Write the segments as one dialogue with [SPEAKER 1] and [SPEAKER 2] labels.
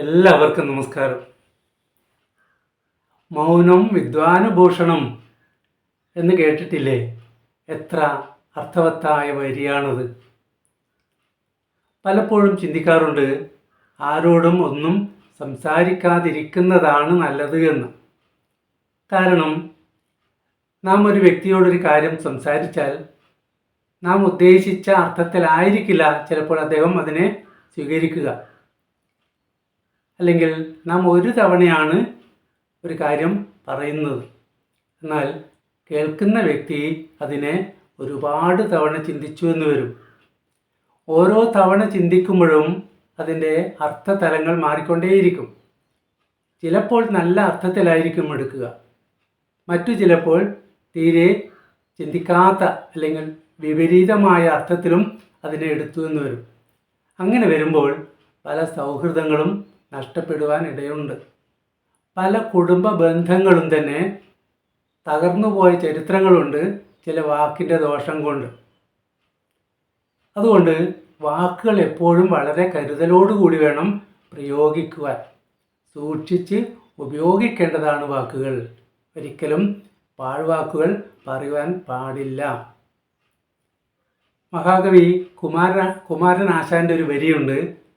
[SPEAKER 1] എല്ലാവർക്കും നമസ്കാരം. മൗനം വിദ്വാനുഭൂഷണം എന്ന് കേട്ടിട്ടില്ലേ? എത്ര അർത്ഥവത്തായ വരിയാണത്. പലപ്പോഴും ചിന്തിക്കാറുണ്ട് ആരോടും ഒന്നും സംസാരിക്കാതിരിക്കുന്നതാണ് നല്ലത് എന്ന്. കാരണം നാം ഒരു വ്യക്തിയോടൊരു കാര്യം സംസാരിച്ചാൽ നാം ഉദ്ദേശിച്ച അർത്ഥത്തിലായിരിക്കില്ല ചിലപ്പോൾ അദ്ദേഹം അതിനെ സ്വീകരിക്കുക. അല്ലെങ്കിൽ നാം ഒരു തവണയാണ് ഒരു കാര്യം പറയുന്നത്. എന്നാൽ കേൾക്കുന്ന വ്യക്തി അതിനെ ഒരുപാട് തവണ ചിന്തിച്ചു എന്ന് വരും. ഓരോ തവണ ചിന്തിക്കുമ്പോഴും അതിന്റെ അർത്ഥതലങ്ങൾ മാറിക്കൊണ്ടേയിരിക്കും. ചിലപ്പോൾ നല്ല അർത്ഥത്തിലായിരിക്കും എടുക്കുക. മറ്റു ചിലപ്പോൾ തീരെ ചിന്തിക്കാത്ത അല്ലെങ്കിൽ വിപരീതമായ അർത്ഥത്തിലും അതിനെ എടുത്തു എന്ന് വരും. അങ്ങനെ വരുമ്പോൾ പല സൗഹൃദങ്ങളും നഷ്ടപ്പെടുവാൻ ഇടയുണ്ട്. പല കുടുംബ ബന്ധങ്ങളും തന്നെ തകർന്നുപോയ ചരിത്രങ്ങളുണ്ട് ചില വാക്കിന്റെ ദോഷം കൊണ്ട്. അതുകൊണ്ട് വാക്കുകൾ എപ്പോഴും വളരെ കരുതലോടുകൂടി വേണം പ്രയോഗിക്കുവാൻ. സൂക്ഷിച്ച് ഉപയോഗിക്കേണ്ടതാണ് വാക്കുകൾ. ഒരിക്കലും പാഴ്വാക്കുകൾ പറയുവാൻ പാടില്ല. മഹാകവി കുമാര കുമാരനാശാന്റെ ഒരു വരിയുണ്ട്.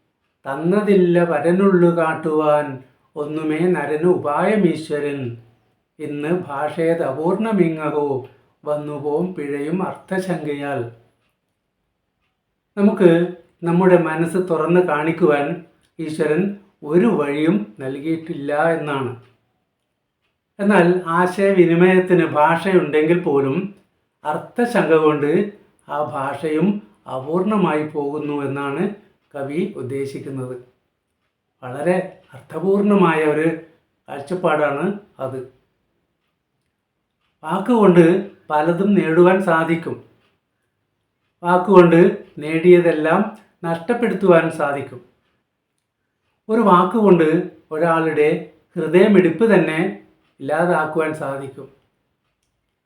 [SPEAKER 1] തന്നതില്ല വരനുള്ളു കാട്ടുവാൻ ഒന്നുമേ നരനു ഉപായമീശ്വരൻ. ഇന്ന് ഭാഷയത് അപൂർണമിങ്ങകോ വന്നുപോം പിഴയും അർത്ഥശങ്കയാൽ. നമുക്ക് നമ്മുടെ മനസ്സ് തുറന്ന് കാണിക്കുവാൻ ഈശ്വരൻ ഒരു വഴിയും നൽകിയിട്ടില്ല എന്നാണ്. എന്നാൽ ആശയവിനിമയത്തിന് ഭാഷയുണ്ടെങ്കിൽ പോലും അർത്ഥശങ്ക കൊണ്ട് ആ ഭാഷയും അപൂർണമായി പോകുന്നു എന്നാണ് കവി ഉദ്ദേശിക്കുന്നത്. വളരെ അർത്ഥപൂർണമായ ഒരു കാഴ്ചപ്പാടാണ് അത്. വാക്കുകൊണ്ട് പലതും നേടുവാൻ സാധിക്കും. വാക്കുകൊണ്ട് നേടിയതെല്ലാം നഷ്ടപ്പെടുത്തുവാൻ സാധിക്കും. ഒരു വാക്കുകൊണ്ട് ഒരാളുടെ ഹൃദയമിടിപ്പ് തന്നെ ഇല്ലാതാക്കുവാൻ സാധിക്കും.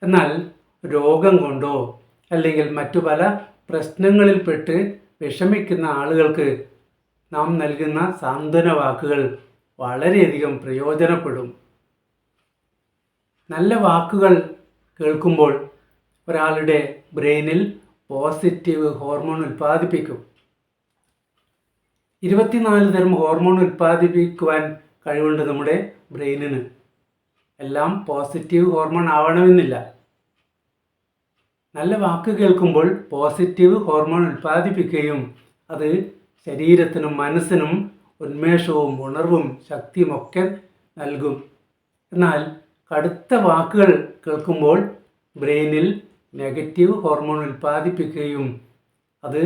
[SPEAKER 1] എന്നാൽ രോഗം കൊണ്ടോ അല്ലെങ്കിൽ മറ്റു പല പ്രശ്നങ്ങളിൽപ്പെട്ട് വിഷമിക്കുന്ന ആളുകൾക്ക് നാം നൽകുന്ന സാന്ത്വന വാക്കുകൾ വളരെയധികം പ്രയോജനപ്പെടും. നല്ല വാക്കുകൾ കേൾക്കുമ്പോൾ ഒരാളുടെ ബ്രെയിനിൽ പോസിറ്റീവ് ഹോർമോൺ ഉൽപ്പാദിപ്പിക്കും. ഇരുപത്തിനാല് തരം ഹോർമോൺ ഉൽപ്പാദിപ്പിക്കുവാൻ കഴിവുണ്ട് നമ്മുടെ ബ്രെയിനിന്. എല്ലാം പോസിറ്റീവ് ഹോർമോൺ ആവണമെന്നില്ല. നല്ല വാക്ക് കേൾക്കുമ്പോൾ പോസിറ്റീവ് ഹോർമോൺ ഉൽപ്പാദിപ്പിക്കുകയും അത് ശരീരത്തിനും മനസ്സിനും ഉന്മേഷവും ഉണർവും ശക്തിയും ഒക്കെ നൽകും. എന്നാൽ കടുത്ത വാക്കുകൾ കേൾക്കുമ്പോൾ ബ്രെയിനിൽ നെഗറ്റീവ് ഹോർമോൺ ഉൽപ്പാദിപ്പിക്കുകയും അത്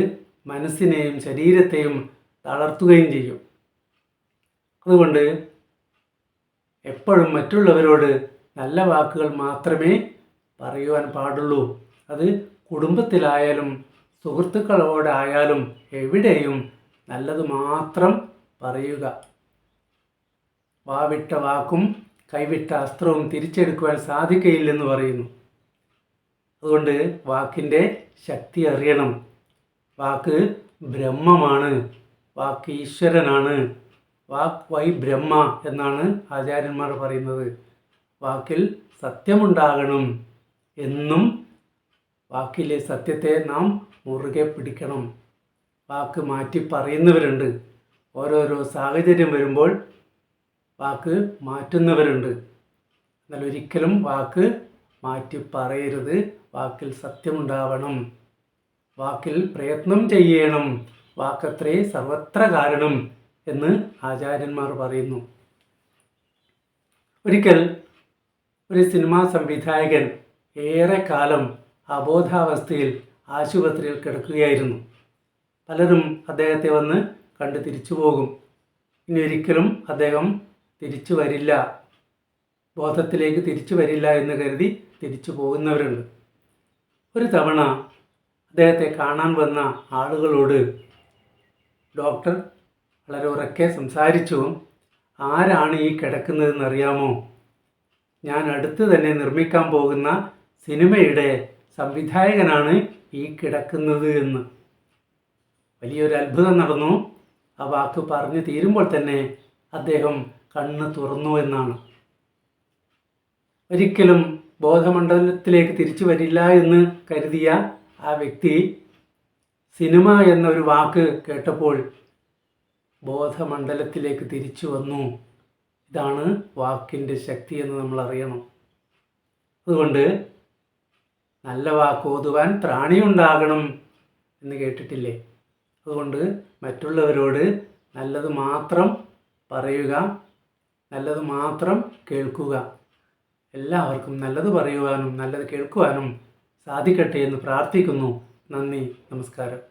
[SPEAKER 1] മനസ്സിനെയും ശരീരത്തെയും തളർത്തുകയും ചെയ്യും. അതുകൊണ്ട് എപ്പോഴും മറ്റുള്ളവരോട് നല്ല വാക്കുകൾ മാത്രമേ പറയുവാൻ പാടുള്ളൂ. അത് കുടുംബത്തിലായാലും സുഹൃത്തുക്കളോടായാലും എവിടെയും നല്ലത് മാത്രം പറയുക. വാവിട്ട വാക്കും കൈവിട്ട അസ്ത്രവും തിരിച്ചെടുക്കുവാൻ സാധിക്കയില്ലെന്ന് പറയുന്നു. അതുകൊണ്ട് വാക്കിന്റെ ശക്തി അറിയണം. വാക്ക് ബ്രഹ്മമാണ്. വാക്ക് ഈശ്വരനാണ്. വാക്ക് വൈ ബ്രഹ്മ എന്നാണ് ആചാര്യന്മാർ പറയുന്നത്. വാക്കിൽ സത്യമുണ്ടാകണം എന്നും വാക്കിലെ സത്യത്തെ നാം മുറുകെ പിടിക്കണം. വാക്ക് മാറ്റി പറയുന്നവരുണ്ട്. ഓരോരോ സാഹചര്യം വരുമ്പോൾ വാക്ക് മാറ്റുന്നവരുണ്ട്. എന്നാൽ ഒരിക്കലും വാക്ക് മാറ്റി പറയരുത്. വാക്കിൽ സത്യമുണ്ടാവണം. വാക്കിൽ പ്രയത്നം ചെയ്യണം. വാക്കത്രേ സർവത്ര കാരണം എന്ന് ആചാര്യന്മാർ പറയുന്നു. ഒരിക്കൽ ഒരു സിനിമാ സംവിധായകൻ ഏറെക്കാലം അബോധാവസ്ഥയിൽ ആശുപത്രിയിൽ കിടക്കുകയായിരുന്നു. പലരും അദ്ദേഹത്തെ വന്ന് കണ്ട് തിരിച്ചു പോകും. ഇനി ഒരിക്കലും അദ്ദേഹം തിരിച്ചു വരില്ല. ബോധത്തിലേക്ക് തിരിച്ചു വരില്ല എന്ന് കരുതി തിരിച്ചു പോകുന്നവരുണ്ട്. ഒരു തവണ അദ്ദേഹത്തെ കാണാൻ വന്ന ആളുകളോട് ഡോക്ടർ വളരെ ഉറക്കെ സംസാരിച്ചു. ആരാണ് ഈ കിടക്കുന്നതെന്ന് അറിയാമോ? ഞാൻ അടുത്ത് തന്നെ നിർമ്മിക്കാൻ പോകുന്ന സിനിമയുടെ സംവിധായകനാണ് ഈ കിടക്കുന്നത് എന്ന്. വലിയൊരു അത്ഭുതം നടന്നു. ആ വാക്ക് പറഞ്ഞു തീരുമ്പോൾ തന്നെ അദ്ദേഹം കണ്ണ് തുറന്നു എന്നാണ്. ഒരിക്കലും ബോധമണ്ഡലത്തിലേക്ക് തിരിച്ചു വരില്ല എന്ന് കരുതിയ ആ വ്യക്തി സിനിമ എന്നൊരു വാക്ക് കേട്ടപ്പോൾ ബോധമണ്ഡലത്തിലേക്ക് തിരിച്ചു വന്നു. ഇതാണ് വാക്കിന്റെ ശക്തി എന്ന് നമ്മൾ അറിയണം അതുകൊണ്ട് നല്ല വാക്കോതുവാൻ ത്രാണിയുണ്ടാകണം എന്ന് കേട്ടിട്ടില്ലേ? അതുകൊണ്ട് മറ്റുള്ളവരോട് നല്ലത് മാത്രം പറയുക നല്ലത് മാത്രം കേൾക്കുക. എല്ലാവർക്കും നല്ലത് പറയുവാനും നല്ലത് കേൾക്കുവാനും സാധിക്കട്ടെ എന്ന് പ്രാർത്ഥിക്കുന്നു. നന്ദി നമസ്കാരം.